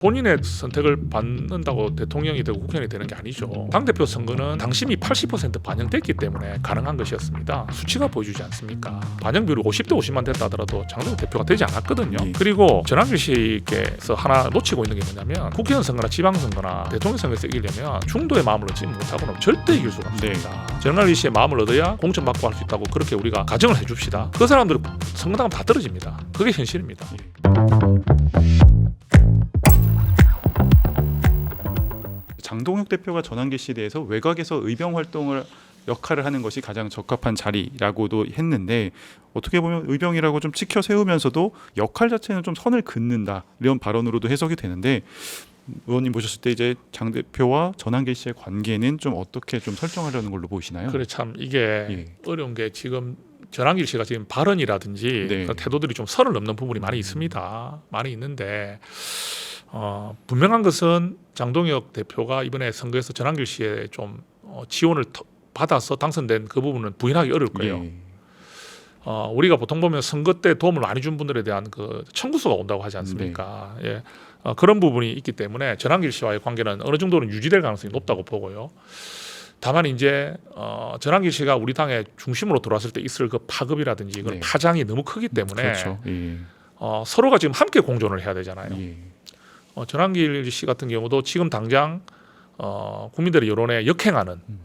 본인의 선택을 받는다고 대통령이 되고 국회의원이 되는 게 아니죠. 당대표 선거는 당심이 80% 반영됐기 때문에 가능한 것이었습니다. 수치가 보여주지 않습니까? 반영 비율이 50대 50만 됐다 하더라도 장동훈 대표가 되지 않았거든요. 예. 그리고 전환길 씨께서 하나 놓치고 있는 게 뭐냐면 국회의원 선거나 지방선거나 대통령 선거에서 이기려면 중도의 마음을 얻지 못하고는 절대 이길 수가 없습니다. 전환길 씨의 마음을 얻어야 공천 받고 할 수 있다고 그렇게 우리가 가정을 해줍시다. 그 사람들은 선거당 다 떨어집니다. 그게 현실입니다. 장동혁 대표가 전환기 씨에 대해서 외곽에서 의병 활동을 역할을 하는 것이 가장 적합한 자리라고도 했는데 어떻게 보면 의병이라고 좀 치켜 세우면서도 역할 자체는 좀 선을 긋는다 이런 발언으로도 해석이 되는데 의원님 보셨을 때 이제 장 대표와 전환기 씨의 관계는 좀 어떻게 좀 설정하려는 걸로 보이시나요? 그래 참 이게 예. 어려운 게 지금 전환길 씨가 지금 발언이라든지 네. 그 태도들이 좀 선을 넘는 부분이 많이 있습니다. 많이 있는데 어, 분명한 것은 장동혁 대표가 이번에 선거에서 전환길 씨의 좀 어, 지원을 터- 받아서 당선된 그 부분은 부인하기 어려울 거예요. 예. 어, 우리가 보통 보면 선거 때 도움을 많이 준 분들에 대한 그 청구서가 온다고 하지 않습니까? 예. 어, 그런 부분이 있기 때문에 전환길 씨와의 관계는 어느 정도는 유지될 가능성이 높다고 보고요. 다만 이제 어, 전환길 씨가 우리 당의 중심으로 들어왔을 때 있을 그 파급이라든지 그 네. 파장이 너무 크기 때문에 그렇죠. 예. 어, 서로가 지금 함께 공존을 해야 되잖아요. 예. 어, 전환길 씨 같은 경우도 지금 당장 어, 국민들의 여론에 역행하는 음.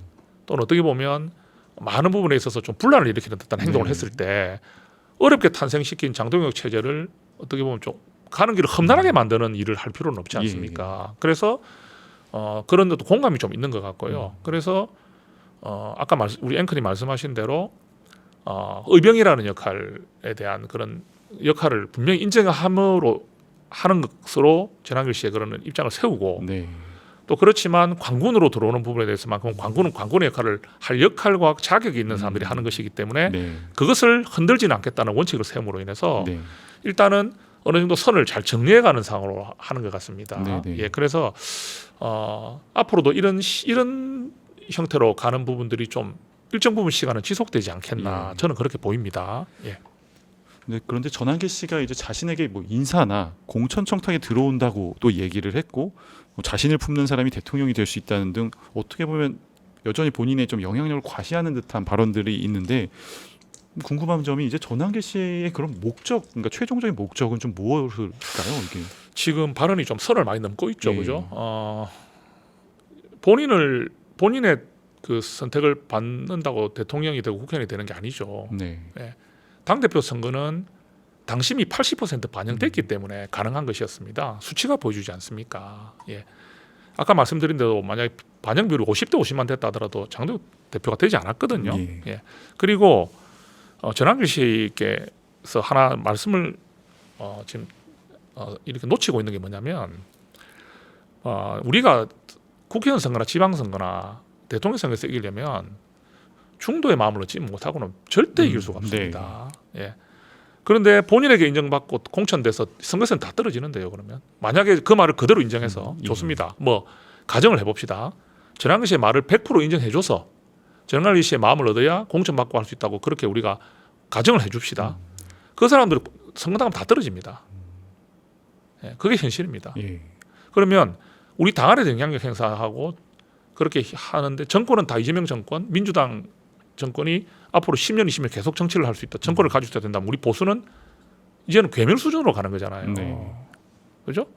또는 어떻게 보면 많은 부분에 있어서 좀 분란을 일으키는 듯한 행동을 네. 했을 때 어렵게 탄생시킨 장동혁 체제를 어떻게 보면 좀 가는 길을 험난하게 만드는 일을 할 필요는 없지 예, 않습니까? 그래서 어, 그런 데도 공감이 좀 있는 것 같고요. 음. 그래서 어, 아까 말, 우리 앵커님 말씀하신 대로 어, 의병이라는 역할에 대한 그런 역할을 분명히 인정함으로 하는 것으로 전환길 씨의 그런 입장을 세우고 네. 또 그렇지만 관군으로 들어오는 부분에 대해서만큼 관군은 관군의 역할을 할 역할과 자격이 있는 사람들이 음. 하는 것이기 때문에 네. 그것을 흔들지는 않겠다는 원칙을 세움으로 인해서 네. 일단은 어느 정도 선을 잘 정리해가는 상황으로 하는 것 같습니다. 네, 네. 예, 그래서 어, 앞으로도 이런 시- 이런 형태로 가는 부분들이 좀 일정 부분 시간은 지속되지 않겠나 예. 저는 그렇게 보입니다. 예. 네, 그런데 전환기 씨가 이제 자신에게 뭐 인사나 공천 청탁에 들어온다고 또 얘기를 했고 뭐 자신을 품는 사람이 대통령이 될 수 있다는 등 어떻게 보면 여전히 본인의 좀 영향력을 과시하는 듯한 발언들이 있는데 궁금한 점이 이제 전환기 씨의 그런 목적, 그러니까 최종적인 목적은 좀 무엇일까요? 이게 지금 발언이 좀 선을 많이 넘고 있죠, 예. 그죠? 어, 본인을 본인의 그 선택을 받는다고 대통령이 되고 국회의원이 되는 게 아니죠. 네, 당 대표 선거는 당심이 80% 반영됐기 때문에 가능한 것이었습니다. 수치가 보여주지 않습니까? 예. 아까 말씀드린 대로 만약 반영 비율이 50대 50만 됐다 하더라도 장동 대표가 되지 않았거든요. 예. 예. 그리고 어, 전환길 씨께서 하나 말씀을 어, 지금 어, 이렇게 놓치고 있는 게 뭐냐면 어, 우리가 국회의원 선거나 지방선거나 대통령 선거에서 이기려면 중도의 마음을 얻지 못하고는 절대 이길 음, 수가 없습니다. 예. 그런데 본인에게 인정받고 공천돼서 선거에서는 다 떨어지는데요. 그러면 만약에 그 말을 그대로 인정해서 음, 예. 좋습니다. 뭐 가정을 해봅시다. 전환기 씨의 말을 100% 인정해줘서 전환기 씨의 마음을 얻어야 공천받고 할 수 있다고 그렇게 우리가 가정을 해줍시다. 그 사람들 선거당하면 다 떨어집니다. 예, 그게 현실입니다. 예, 그러면 우리 당 안에 영향력 행사하고 그렇게 하는데 정권은 다 이재명 정권, 민주당 정권이 앞으로 10년, 20년 계속 정치를 할 수 있다. 정권을 가지고 있어야 된다면 우리 보수는 이제는 괴멸 수준으로 가는 거잖아요. 네. 그죠?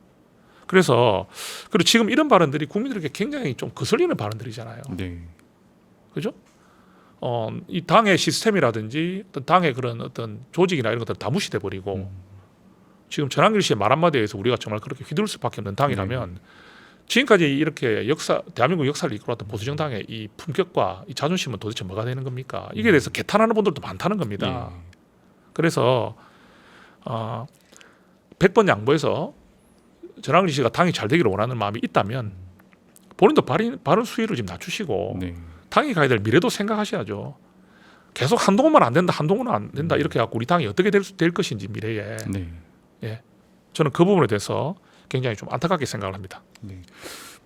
그래서 그리고 지금 이런 발언들이 국민들에게 굉장히 좀 거슬리는 발언들이잖아요. 네, 그죠? 어, 이 당의 시스템이라든지 어떤 당의 그런 어떤 조직이나 이런 것들 다 무시돼 버리고 음. 지금 전환길 씨의 말 한마디에 서 우리가 정말 그렇게 휘둘 수밖에 없는 당이라면 지금까지 이렇게 역사 대한민국 역사를 이끌어왔던 보수 정당의 이 품격과 이 자존심은 도대체 뭐가 되는 겁니까? 이게 대해서 개탄하는 분들도 많다는 겁니다. 예. 그래서 어, 100번 양보해서 전환길 씨가 당이 잘 되기를 원하는 마음이 있다면 본인도 발언, 발언 수위를 좀 낮추시고 네, 당이 가야 될 미래도 생각하셔야죠. 계속 한동훈만 안 된다, 한동훈은 안 된다 이렇게 갖고 우리 당이 어떻게 될, 수- 될 것인지 미래에 네, 저는 그 부분에 대해서 굉장히 좀 안타깝게 생각을 합니다. 네.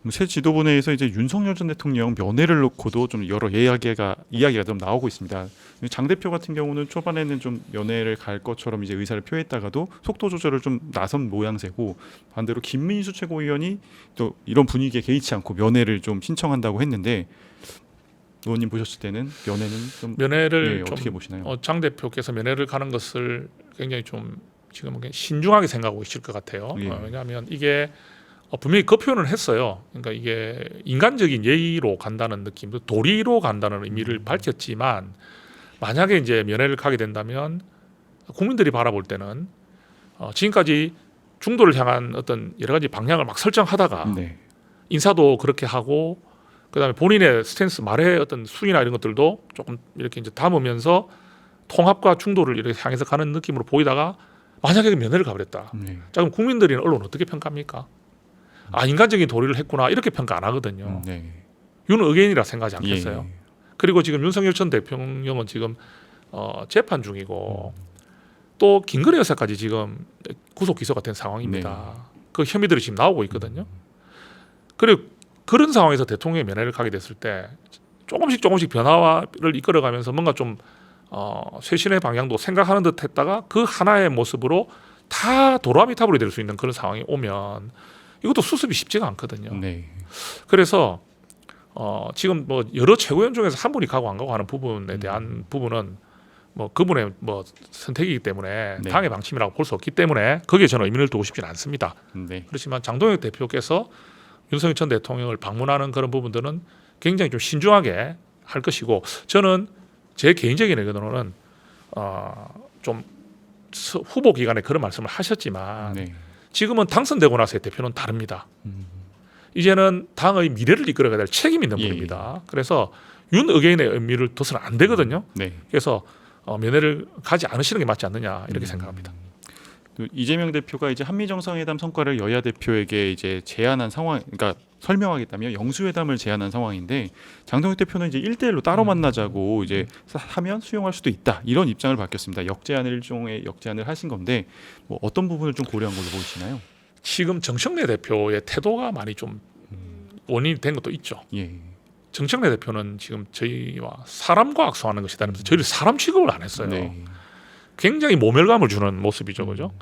음, 새 지도부 내에서 이제 윤석열 전 대통령 면회를 놓고도 좀 여러 이야기가 이야기가 좀 나오고 있습니다. 장 대표 같은 경우는 초반에는 좀 면회를 갈 것처럼 이제 의사를 표했다가도 속도 조절을 좀 나선 모양새고 반대로 김민수 최고위원이 또 이런 분위기에 개의치 않고 면회를 좀 신청한다고 했는데 의원님 보셨을 때는 면회는 좀 면회를 네, 좀 어떻게 보시나요? 어, 장 대표께서 면회를 가는 것을 굉장히 좀 지금 신중하게 생각하고 있을 것 같아요. 예. 어, 왜냐하면 이게 어, 분명히 그 표현을 했어요. 그러니까 이게 인간적인 예의로 간다는 느낌, 도리로 간다는 의미를 음. 밝혔지만 만약에 이제 면회를 가게 된다면 국민들이 바라볼 때는 어, 지금까지 중도를 향한 어떤 여러 가지 방향을 막 설정하다가 네. 인사도 그렇게 하고 그다음에 본인의 스탠스 말의 어떤 수위나 이런 것들도 조금 이렇게 이제 담으면서 통합과 중도를 이렇게 향해서 가는 느낌으로 보이다가 만약에 면회를 가버렸다. 네. 자 그럼 국민들이 언론 어떻게 평가합니까? 아 인간적인 도리를 했구나 이렇게 평가 안 하거든요. 음, 네. 윤 의견이라 생각하지 않겠어요? 예. 그리고 지금 윤석열 전 대통령은 지금 어, 재판 중이고 또 김건희 여사까지 지금 구속 기소가 된 상황입니다. 그 혐의들이 지금 나오고 있거든요. 그리고 그런 상황에서 대통령의 면회를 가게 됐을 때 조금씩 조금씩 변화를 이끌어가면서 뭔가 좀 어, 쇄신의 방향도 생각하는 듯 했다가 그 하나의 모습으로 다 도라미 탑으로 될수 있는 그런 상황이 오면 이것도 수습이 쉽지가 않거든요. 네. 그래서 어, 지금 뭐 여러 최고위원 중에서 한 분이 가고 안 가고 하는 부분에 대한 부분은 뭐 그분의 뭐 선택이기 때문에 네. 당의 방침이라고 볼 수 없기 때문에 거기에 저는 의미를 두고 싶지는 않습니다. 네. 그렇지만 장동혁 대표께서 윤석열 전 대통령을 방문하는 그런 부분들은 굉장히 좀 신중하게 할 것이고 저는 제 개인적인 의견으로는 어, 좀 서- 후보 기간에 그런 말씀을 하셨지만 네. 지금은 당선되고 나서의 대표는 다릅니다. 음. 이제는 당의 미래를 이끌어가야 될 책임 있는 예, 분입니다. 그래서 윤 의견의 의미를 둬서는 안 되거든요. 네. 그래서 어, 면회를 가지 않으시는 게 맞지 않느냐 이렇게 음. 생각합니다. 또 이재명 대표가 이제 한미 정상회담 성과를 여야 대표에게 이제 제안한 상황, 그러니까 설명하겠다면 영수회담을 제안한 상황인데 장동혁 대표는 이제 1대1로 따로 음. 만나자고 이제 사- 하면 수용할 수도 있다 이런 입장을 밝혔습니다. 역제안을 일종의 역제안을 하신 건데 뭐 어떤 부분을 좀 고려한 걸로 보이시나요? 지금 정청래 대표의 태도가 많이 좀 원인이 된 것도 있죠. 예, 정청래 대표는 지금 저희와 사람과 악수하는 것이다면서 저희를 사람 취급을 안 했어요. 네, 굉장히 모멸감을 주는 모습이죠, 그죠?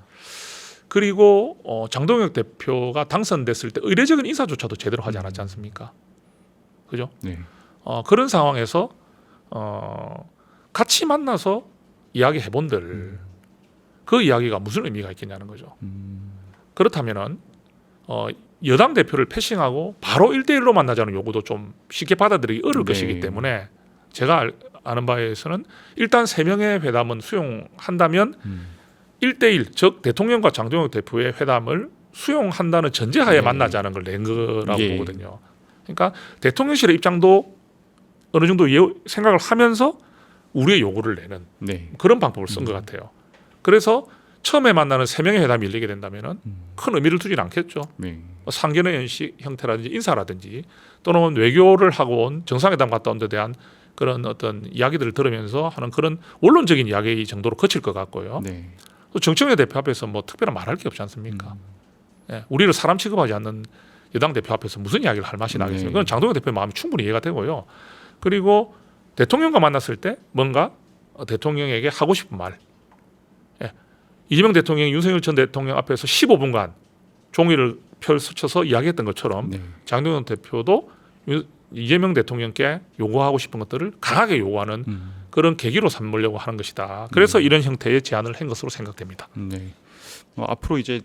그리고 어, 장동혁 대표가 당선됐을 때 의례적인 인사조차도 제대로 하지 않았지 않습니까? 그죠? 네, 어, 그런 상황에서 어, 같이 만나서 이야기 해 본들 그 이야기가 무슨 의미가 있겠냐는 거죠. 음, 그렇다면은 어, 여당 대표를 패싱하고 바로 1대1로 만나자는 요구도 좀 쉽게 받아들이기 어려울 네. 것이기 때문에 제가 알- 아는 바에서는 일단 세 명의 회담은 수용한다면 음, 1대1 즉 대통령과 장동혁 대표의 회담을 수용한다는 전제하에 네. 만나자는 걸 낸 거라고 예. 보거든요. 그러니까 대통령실의 입장도 어느 정도 예, 생각을 하면서 우리의 요구를 내는 네, 그런 방법을 쓴것 같아요. 그래서 처음에 만나는 세 명의 회담이 열리게 된다면은 음. 큰 의미를 두진 않겠죠. 네, 뭐 상견례 연식 형태라든지 인사라든지 또는 외교를 하고 온 정상회담 갔다 온 데 대한 그런 어떤 이야기들을 들으면서 하는 그런 원론적인 이야기 정도로 그칠 것 같고요. 네, 또 정청래 대표 앞에서 뭐 특별한 말할 게 없지 않습니까? 예, 우리를 사람 취급하지 않는 여당 대표 앞에서 무슨 이야기를 할 맛이 나겠어요? 네. 그건 장동혁 대표의 마음이 충분히 이해가 되고요. 그리고 대통령과 만났을 때 뭔가 어, 대통령에게 하고 싶은 말. 예. 이재명 대통령이 윤석열 전 대통령 앞에서 15분간 종이를 펼쳐서 이야기했던 것처럼 네, 장동혁 대표도 유- 이재명 대통령께 요구하고 싶은 것들을 강하게 요구하는 음, 그런 계기로 삼으려고 하는 것이다. 그래서 이런 형태의 제안을 한 것으로 생각됩니다. 네. 어, 앞으로 이제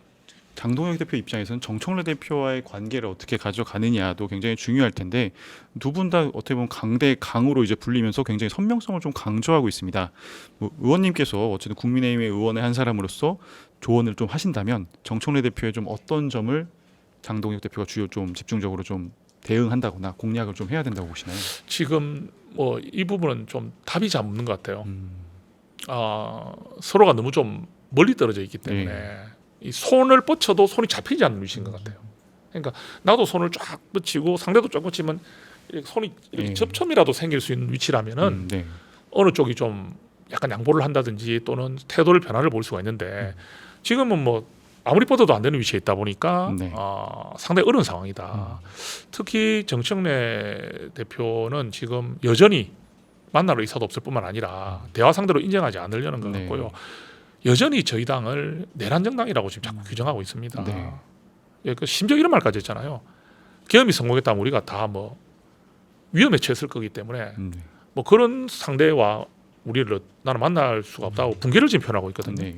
장동혁 대표 입장에서는 정청래 대표와의 관계를 어떻게 가져가느냐도 굉장히 중요할 텐데 두 분 다 어떻게 보면 강대 강으로 이제 불리면서 굉장히 선명성을 좀 강조하고 있습니다. 뭐 의원님께서 어쨌든 국민의힘의 의원의 한 사람으로서 조언을 좀 하신다면 정청래 대표의 좀 어떤 점을 장동혁 대표가 주요 좀 집중적으로 좀 대응한다거나 공략을 좀 해야 된다고 보시나요? 지금 뭐 이 부분은 좀 답이 잘 없는 것 같아요. 음, 아, 서로가 너무 좀 멀리 떨어져 있기 때문에 이 손을 뻗쳐도 손이 잡히지 않는 위치인 것 같아요. 그러니까 나도 손을 쫙 뻗치고 상대도 쫙 뻗치면 이렇게 손이 이렇게 예. 접점이라도 생길 수 있는 위치라면은 음, 네, 어느 쪽이 좀 약간 양보를 한다든지 또는 태도를 변화를 볼 수가 있는데 지금은 뭐 아무리 뻗어도 안 되는 위치에 있다 보니까 네. 어, 상당히 어려운 상황이다. 특히 정청래 대표는 지금 여전히 만날 의사도 없을 뿐만 아니라 대화 상대로 인정하지 않으려는 것 네. 같고요. 여전히 저희 당을 내란 정당이라고 지금 자꾸 규정하고 있습니다. 네. 예, 그 심지어 이런 말까지 했잖아요. 계엄이 성공했다면 우리가 다 뭐 위험에 처했을 거기 때문에 음, 네. 뭐 그런 상대와 우리를 나는 만날 수가 없다고 붕괴를 지금 표현하고 있거든요. 네.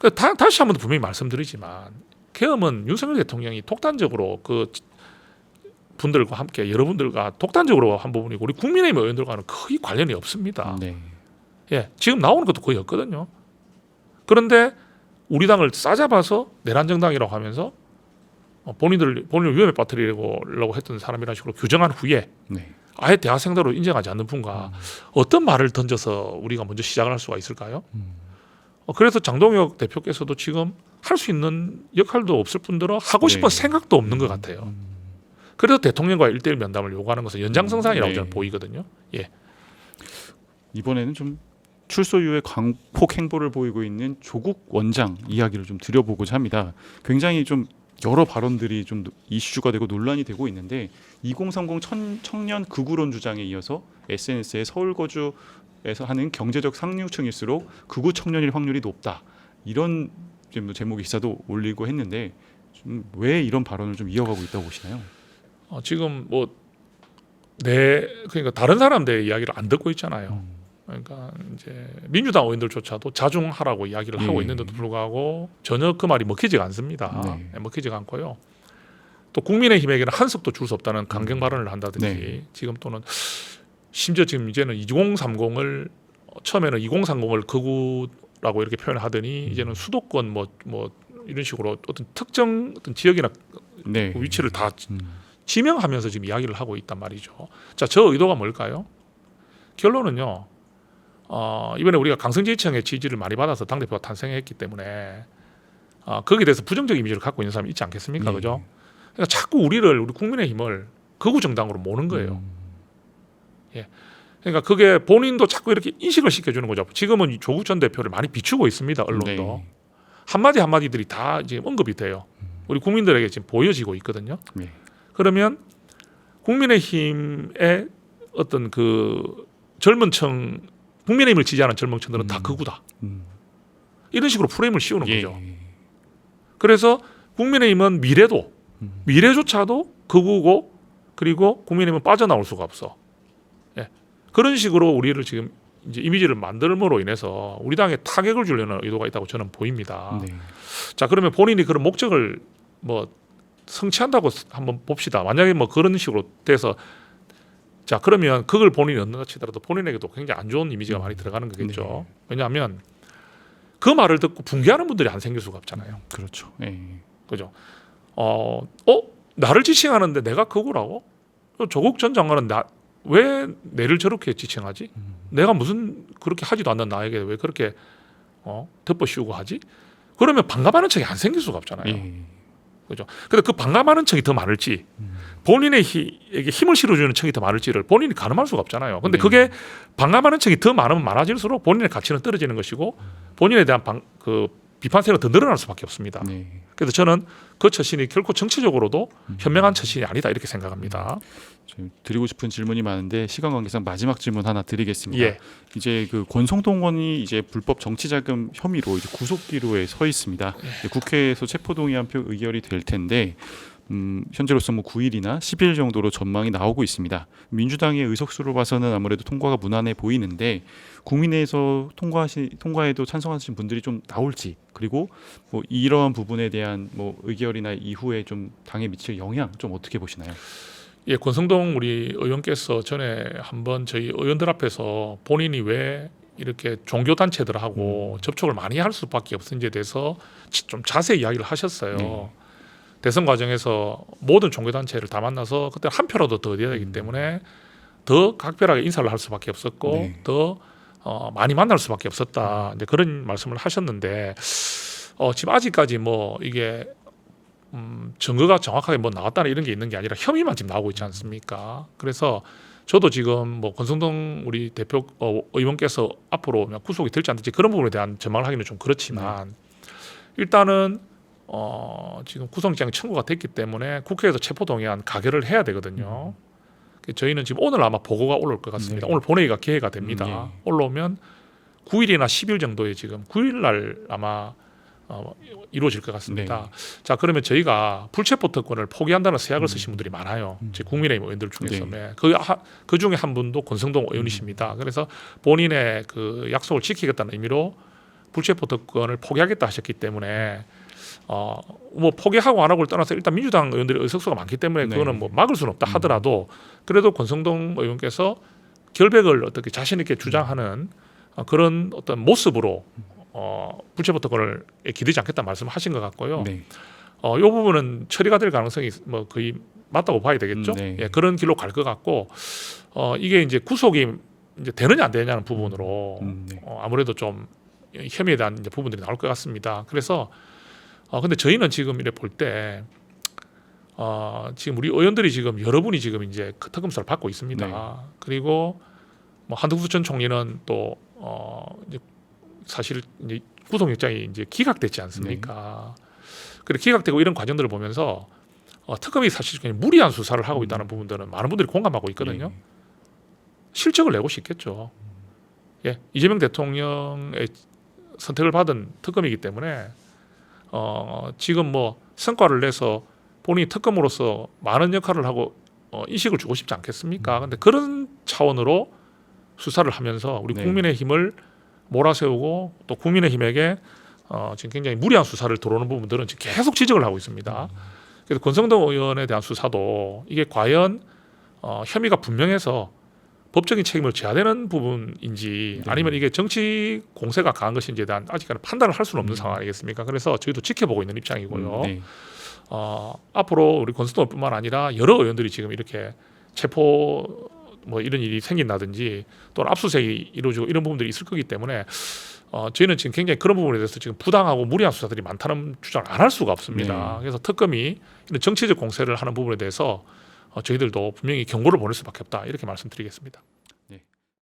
그 다, 다시 한번 더 분명히 말씀드리지만 계엄은 윤석열 대통령이 독단적으로 그 분들과 함께 여러분들과 독단적으로 한 부분이고 우리 국민의힘 의원들과는 거의 관련이 없습니다. 네. 예, 지금 나오는 것도 거의 없거든요. 그런데 우리 당을 싸잡아서 내란 정당이라고 하면서 어, 본인들 본인을 위험에 빠뜨리려고 했던 사람이라는 식으로 규정한 후에 네. 아예 대학생대로 인정하지 않는 분과 어떤 말을 던져서 우리가 먼저 시작을 할 수가 있을까요? 음. 어, 그래서 장동혁 대표께서도 지금 할 수 있는 역할도 없을 뿐더러 하고 싶은 네. 생각도 없는 것 같아요. 그래서 대통령과 일대일 면담을 요구하는 것은 연장선상이라고 네. 저는 보이거든요. 예. 이번에는 좀 출소 이후에 광폭 행보를 보이고 있는 조국 원장 이야기를 좀 드려보고자 합니다. 굉장히 좀 여러 발언들이 좀 이슈가 되고 논란이 되고 있는데 2030 천, 청년 극우론 주장에 이어서 SNS에 서울 거주 에서 하는 경제적 상류층일수록 극우 청년일 확률이 높다 이런 좀 제목의 기사도 올리고 했는데 좀왜 이런 발언을 좀 이어가고 있다고 보시나요? 어, 지금 뭐 내 그러니까 다른 사람들의 이야기를 안 듣고 있잖아요. 그러니까 이제 민주당 의원들조차도 자중하라고 이야기를 하고 예. 있는데도 불구하고 전혀 그 말이 먹히지가 않습니다. 네. 예, 먹히지가 않고요. 또 국민의힘에게는 한석도 줄 수 없다는 강경 발언을 한다든지 네. 지금 또는 심지어 지금 이제는 2030을 처음에는 2030을 극우라고 이렇게 표현하더니 음. 이제는 수도권 뭐뭐 이런 식으로 어떤 특정 어떤 지역이나 네. 그 위치를 다 음. 지명하면서 지금 이야기를 하고 있단 말이죠. 자, 저 의도가 뭘까요? 결론은요. 어, 이번에 우리가 강성지청의 지지를 많이 받아서 당 대표가 탄생했기 때문에 어, 거기에 대해서 부정적 이미지를 갖고 있는 사람이 있지 않겠습니까, 네. 그죠? 그러니까 자꾸 우리를 우리 국민의힘을 극우 정당으로 모는 거예요. 음. 그러니까 그게 본인도 자꾸 이렇게 인식을 시켜주는 거죠. 지금은 이 조국 전 대표를 많이 비추고 있습니다, 언론도 네. 한마디 한마디들이 다 지금 언급이 돼요. 우리 국민들에게 지금 보여지고 있거든요. 네. 그러면 국민의힘의 어떤 그 젊은 층 국민의힘을 지지하는 젊은 층들은 다 음. 극우다 음. 이런 식으로 프레임을 씌우는 예. 거죠. 그래서 국민의힘은 미래도 음. 미래조차도 극우고 그리고 국민의힘은 빠져나올 수가 없어. 예. 그런 식으로 우리를 지금 이제 이미지를 만들므로 인해서 우리 당에 타격을 주려는 의도가 있다고 저는 보입니다. 네. 자 그러면 본인이 그런 목적을 뭐 성취한다고 한번 봅시다. 만약에 뭐 그런 식으로 돼서 자 그러면 그걸 본인이 얻는다 치더라도 본인에게도 굉장히 안 좋은 이미지가 많이 들어가는 거겠죠. 네. 왜냐하면 그 말을 듣고 붕괴하는 분들이 안 생길 수가 없잖아요. 그렇죠. 예. 그죠? 어, 어 나를 지칭하는데 내가 그거라고? 어, 조국 전 장관은 나 왜 내를 저렇게 지칭하지? 음. 내가 무슨 그렇게 하지도 않는 나에게 왜 그렇게 어 덮어 씌우고 하지? 그러면 반감하는 척이 안 생길 수가 없잖아요. 예. 그죠? 근데 그 반감하는 척이 더 많을지 음. 본인의 히, 에게 힘을 실어주는 척이 더 많을지를 본인이 가늠할 수가 없잖아요. 근데 네. 그게 반감하는 척이 더 많으면 많아질수록 본인의 가치는 떨어지는 것이고 본인에 대한 방, 그 비판세가 더 늘어날 수밖에 없습니다. 네. 그래서 저는 그 처신이 결코 정치적으로도 음. 현명한 처신이 아니다 이렇게 생각합니다. 지금 드리고 싶은 질문이 많은데 시간 관계상 마지막 질문 하나 드리겠습니다. 예. 이제 그 권성동 의원이 이제 불법 정치자금 혐의로 이제 구속 기로에 서 있습니다. 예. 국회에서 체포동의안 표 의결이 될 텐데 음, 현재로서 뭐 9일이나 10일 정도로 전망이 나오고 있습니다. 민주당의 의석수로 봐서는 아무래도 통과가 무난해 보이는데 국민회에서 통과하시 통과에도 찬성하신 분들이 좀 나올지 그리고 뭐 이러한 부분에 대한 뭐 의결이나 이후에 좀 당에 미칠 영향 좀 어떻게 보시나요? 예, 권성동 우리 의원께서 전에 한번 저희 의원들 앞에서 본인이 왜 이렇게 종교 단체들하고 음. 접촉을 많이 할 수밖에 없는지에 대해서 지- 좀 자세히 이야기를 하셨어요. 네. 대선 과정에서 모든 종교 단체를 다 만나서 그때 한 표라도 더 얻어야 되기 음. 때문에 더 각별하게 인사를 할 수밖에 없었고 네. 더 어, 많이 만날 수밖에 없었다. 이제 그런 말씀을 하셨는데 어, 지금 아직까지 뭐 이게 음, 증거가 정확하게 뭐 나왔다는 이런 게 있는 게 아니라 혐의만 지금 나오고 있지 않습니까? 그래서 저도 지금 뭐 권성동 우리 대표 어, 의원께서 앞으로 구속이 될지 안 될지 그런 부분에 대한 전망을 하기는 좀 그렇지만 일단은 어, 지금 구속영장이 청구가 됐기 때문에 국회에서 체포동의안 가결을 해야 되거든요. 그 저희는 지금 오늘 아마 보고가 올라올 것 같습니다. 네. 오늘 본회의가 기회가 됩니다. 음, 예. 올라오면 9일이나 10일 정도에 지금 9일 날 아마 어, 이루어질 것 같습니다. 네. 자 그러면 저희가 불체포 특권을 포기한다는 서약을 음. 쓰신 분들이 많아요. 제 국민의힘 의원들 중에서 네. 네. 그, 하- 그 중에 한 분도 권성동 의원이십니다. 그래서 본인의 그 약속을 지키겠다는 의미로 불체포 특권을 포기하겠다 하셨기 때문에 어 뭐 포기하고 안 하고를 떠나서 일단 민주당 의원들의 의석수가 많기 때문에 네. 그거는 뭐 막을 수는 없다 하더라도 그래도 권성동 의원께서 결백을 어떻게 자신 있게 주장하는 어, 그런 어떤 모습으로 어 불체포 특권을 기대지 않겠다 말씀하신 것 같고요. 네. 어, 이 부분은 처리가 될 가능성이 뭐 거의 맞다고 봐야 되겠죠. 음, 네. 예, 그런 길로 갈 것 같고 어, 이게 이제 구속이 이제 되느냐 안 되느냐는 부분으로 음, 네. 어, 아무래도 좀 혐의에 대한 이제 부분들이 나올 것 같습니다. 그래서 어, 근데 저희는 지금 이래 볼때 어, 지금 우리 의원들이 지금 여러분이 지금 이제 그 특검사를 받고 있습니다. 네. 그리고 뭐 한덕수 전 총리는 또 어, 이제 사실 이제 구속영장이 이제 기각됐지 않습니까? 그리고 기각되고 이런 과정들을 보면서 어, 특검이 사실 그냥 무리한 수사를 하고 있다는 부분들은 많은 분들이 공감하고 있거든요. 예. 실적을 내고 싶겠죠. 예, 이재명 대통령의 선택을 받은 특검이기 때문에 어, 지금 뭐 성과를 내서 본인이 특검으로서 많은 역할을 하고 어, 인식을 주고 싶지 않겠습니까? 근데 그런 차원으로 수사를 하면서 우리 네. 국민의 힘을 몰아세우고 또 국민의 힘에게 어, 지금 굉장히 무리한 수사를 들어오는 부분들은 지금 계속 지적을 하고 있습니다. 그래서 권성동 의원에 대한 수사도 이게 과연 어, 혐의가 분명해서 법적인 책임을 져야 되는 부분인지 네. 아니면 이게 정치 공세가 강한 것인지에 대한 아직까지 판단을 할 수는 없는 음. 상황 아니겠습니까? 그래서 저희도 지켜보고 있는 입장이고요. 음, 네. 어, 앞으로 우리 권성동뿐만 아니라 여러 의원들이 지금 이렇게 체포 뭐 이런 일이 생긴다든지 또는 압수수색이 이루어지고 이런 부분들이 있을 거기 때문에 어, 저희는 지금 굉장히 그런 부분에 대해서 지금 부당하고 무리한 수사들이 많다는 주장을 안 할 수가 없습니다. 네. 그래서 특검이 이런 정치적 공세를 하는 부분에 대해서 어, 저희들도 분명히 경고를 보낼 수밖에 없다 이렇게 말씀드리겠습니다.